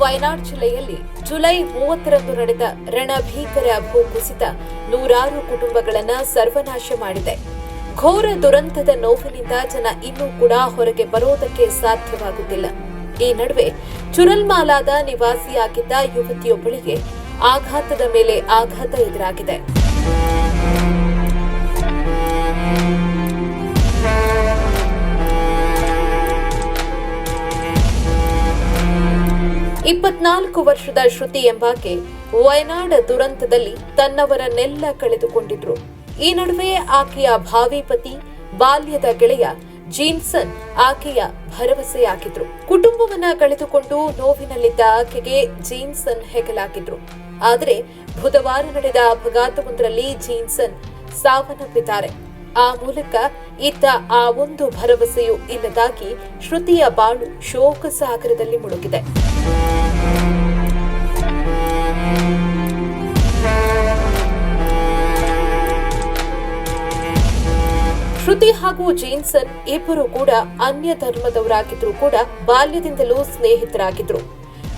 ವಯನಾಡ್ ಜಿಲ್ಲೆಯಲ್ಲಿ ಜುಲೈ ಮೂವತ್ತರಂದು ನಡೆದ ರಣಭೀಕರ ಭೂಕುಸಿತ ನೂರಾರು ಕುಟುಂಬಗಳನ್ನ ಸರ್ವನಾಶ ಮಾಡಿದೆ. ಘೋರ ದುರಂತದ ನೋವಿನಿಂದ ಜನ ಇನ್ನೂ ಕೂಡ ಹೊರಗೆ ಬರೋದಕ್ಕೆ ಸಾಧ್ಯವಾಗುತ್ತಿಲ್ಲ. ಈ ನಡುವೆ ಚುರಲ್ಮಾಲಾದ ನಿವಾಸಿಯಾಗಿದ್ದ ಯುವತಿಯೊಬ್ಬಳಿಗೆ ಆಘಾತದ ಮೇಲೆ ಆಘಾತ ಎದುರಾಗಿದೆ. ಇಪ್ಪತ್ನಾಲ್ಕು ವರ್ಷದ ಶ್ರುತಿ ಎಂಬಾಕೆ ವಯನಾಡ ದುರಂತದಲ್ಲಿ ತನ್ನವರನ್ನೆಲ್ಲ ಕಳೆದುಕೊಂಡಿದ್ರು. ಈ ನಡುವೆ ಆಕೆಯ ಭಾವಿ ಪತಿ, ಬಾಲ್ಯದ ಗೆಳೆಯ ಜೀನ್ಸನ್ ಆಕೆಯ ಭರವಸೆಯಾಗಿದ್ರು. ಕುಟುಂಬವನ್ನ ಕಳೆದುಕೊಂಡು ನೋವಿನಲ್ಲಿದ್ದ ಆಕೆಗೆ ಜೀನ್ಸನ್ ಹೆಗಲಾಗಿದ್ರು. ಆದರೆ ಬುಧವಾರ ನಡೆದ ಅಪಘಾತವೊಂದರಲ್ಲಿ ಜೀನ್ಸನ್ ಸಾವನ್ನಪ್ಪಿದ್ದಾರೆ. ಆ ಮೂಲಕ ಇತ್ತ ಆ ಒಂದು ಭರವಸೆಯೂ ಇಲ್ಲದಾಗಿ ಶ್ರುತಿಯ ಬಾಳು ಶೋಕ ಸಾಗರದಲ್ಲಿ ಮುಳುಗಿದೆ. ಶ್ರುತಿ ಹಾಗೂ ಜೇನ್ಸನ್ ಇಬ್ಬರು ಕೂಡ ಅನ್ಯ ಧರ್ಮದವರಾಗಿದ್ರು ಕೂಡ ಬಾಲ್ಯದಿಂದಲೂ ಸ್ನೇಹಿತರಾಗಿದ್ರು.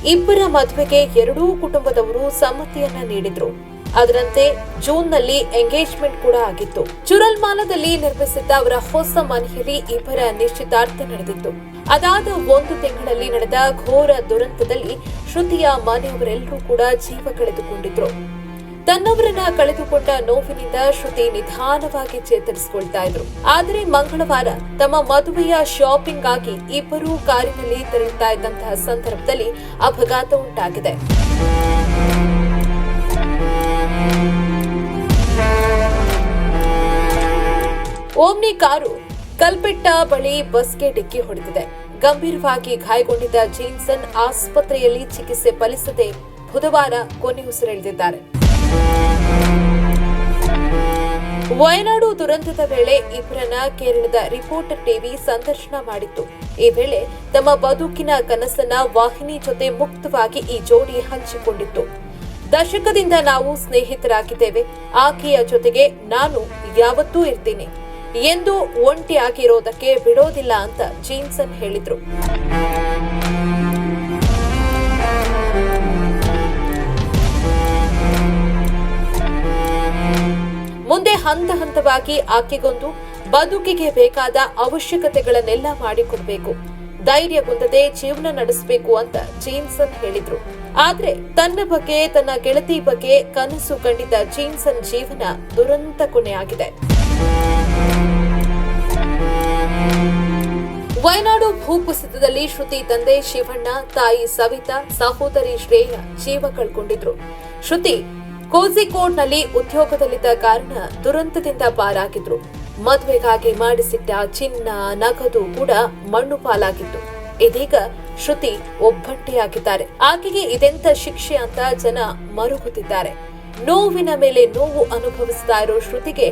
ಇಬ್ಬರ ಮದುವೆಗೆ ಎರಡೂ ಕುಟುಂಬದವರು ಸಮ್ಮತಿಯನ್ನ ನೀಡಿದ್ರು. ಅದರಂತೆ ಜೂನ್ನಲ್ಲಿ ಎಂಗೇಜ್ಮೆಂಟ್ ಕೂಡ ಆಗಿತ್ತು. ಚುರಲ್ಮಾಲದಲ್ಲಿ ನಿರ್ಮಿಸಿದ್ದ ಅವರ ಹೊಸ ಮನೆಯಲ್ಲಿ ಇಬ್ಬರ ನಿಶ್ಚಿತಾರ್ಥ ನಡೆದಿತ್ತು. ಅದಾದ ಒಂದು ತಿಂಗಳಲ್ಲಿ ನಡೆದ ಘೋರ ದುರಂತದಲ್ಲಿ ಶ್ರುತಿಯ ಮನೆಯವರೆಲ್ಲರೂ ಕೂಡ ಜೀವ ಕಳೆದುಕೊಂಡಿದ್ರು. ತನ್ನವರನ್ನ ಕಳೆದುಕೊಂಡ ನೋವಿನಿಂದ ಶ್ರುತಿ ನಿಧಾನವಾಗಿ ಚೇತರಿಸಿಕೊಳ್ತಾ ಇದ್ರು. ಆದರೆ ಮಂಗಳವಾರ ತಮ್ಮ ಮದುವೆಯ ಶಾಪಿಂಗ್ ಆಗಿ ಇಬ್ಬರೂ ಕಾರಿನಲ್ಲಿ ತೆರಳುತ್ತಾ ಇದ್ದಂತಹ ಸಂದರ್ಭದಲ್ಲಿ ಅಪಘಾತ ಉಂಟಾಗಿದೆ. ಓಮ್ನಿ ಕಾರು ಕಲ್ಪೆಟ್ಟ ಬಳಿ ಬಸ್ಗೆ ಡಿಕ್ಕಿ ಹೊಡೆದಿದೆ. ಗಂಭೀರವಾಗಿ ಗಾಯಗೊಂಡಿದ್ದ ಜೀನ್ಸನ್ ಆಸ್ಪತ್ರೆಯಲ್ಲಿ ಚಿಕಿತ್ಸೆ ಫಲಿಸದೆ ಬುಧವಾರ ಕೊನೆಯುಸಿರೆಳೆದಿದ್ದಾರೆ ವಯನಾಡು ದುರಂತದ ವೇಳೆ ಇಬ್ಬರನ್ನ ಕೇರಳದ ರಿಪೋರ್ಟರ್ ಟಿವಿ ಸಂದರ್ಶನ ಮಾಡಿತ್ತು. ಈ ವೇಳೆ ತಮ್ಮ ಬದುಕಿನ ಕನಸನ್ನ ವಾಹಿನಿ ಜೊತೆ ಮುಕ್ತವಾಗಿ ಈ ಜೋಡಿ ಹಂಚಿಕೊಂಡಿತ್ತು. ದಶಕದಿಂದ ನಾವು ಸ್ನೇಹಿತರಾಗಿದ್ದೇವೆ. ಆಕೆಯ ಜೊತೆಗೆ ನಾನು ಯಾವತ್ತೂ ಇರ್ತೀನಿ. ಎಂದು ಒಂಟಿ ಆಗಿರೋದಕ್ಕೆ ಬಿಡೋದಿಲ್ಲ ಅಂತ ಜೀನ್ಸನ್ ಹೇಳಿದ್ರು. ಮುಂದೆ ಹಂತ ಹಂತವಾಗಿ ಆಕೆಗೊಂದು ಬದುಕಿಗೆ ಬೇಕಾದ ಅವಶ್ಯಕತೆಗಳನ್ನೆಲ್ಲ ಮಾಡಿಕೊಡ್ಬೇಕು. ಧೈರ್ಯಗುಂದದೆ ಜೀವನ ನಡೆಸಬೇಕು ಅಂತ ಜೀನ್ಸನ್ ಹೇಳಿದ್ರು. ಆದ್ರೆ ತನ್ನ ಬಗ್ಗೆ, ತನ್ನ ಗೆಳತಿ ಬಗ್ಗೆ ಕನಸು ಕಂಡಿದ್ದ ಜೀನ್ಸನ್ ಜೀವನ ದುರಂತ ಕೊನೆಯಾಗಿದೆ ವಯನಾಡು ಭೂಕುಸಿತದಲ್ಲಿ ಶ್ರುತಿ ತಂದೆ ಶಿವಣ್ಣ, ತಾಯಿ ಸವಿತಾ, ಸಹೋದರಿ ಶ್ರೇಯ ಜೀವ ಕಳ್ಕೊಂಡಿದ್ರು. ಶ್ರುತಿ ಕೋಝಿಕೋಡ್ನಲ್ಲಿ ಉದ್ಯೋಗದಲ್ಲಿದ್ದ ಕಾರಣ ದುರಂತದಿಂದ ಪಾರಾಗಿದ್ರು. ಮದುವೆಗಾಗಿ ಮಾಡಿಸಿಟ್ಟ ಚಿನ್ನ, ನಗದು ಕೂಡ ಮಣ್ಣು ಪಾಲಾಗಿತ್ತು. ಇದೀಗ ಶ್ರುತಿ ಒಬ್ಬಂಟಿಯಾಗಿದ್ದಾರೆ. ಆಕೆಗೆ ಇದೆಂತ ಶಿಕ್ಷೆ ಅಂತ ಜನ ಮರುಗುತ್ತಿದ್ದಾರೆ. ನೋವಿನ ಮೇಲೆ ನೋವು ಅನುಭವಿಸ್ತಾ ಇರೋ ಶ್ರುತಿಗೆ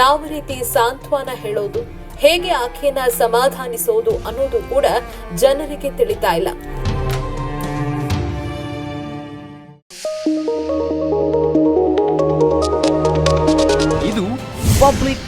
ಯಾವ ರೀತಿ ಸಾಂತ್ವನ ಹೇಳೋದು, ಹೇಗೆ ಆಕೆಯನ್ನ ಸಮಾಧಾನಿಸೋದು ಅನ್ನೋದು ಕೂಡ ಜನರಿಗೆ ತಿಳಿತಾ ಇಲ್ಲ. ಇದು ಪಬ್ಲಿಕ್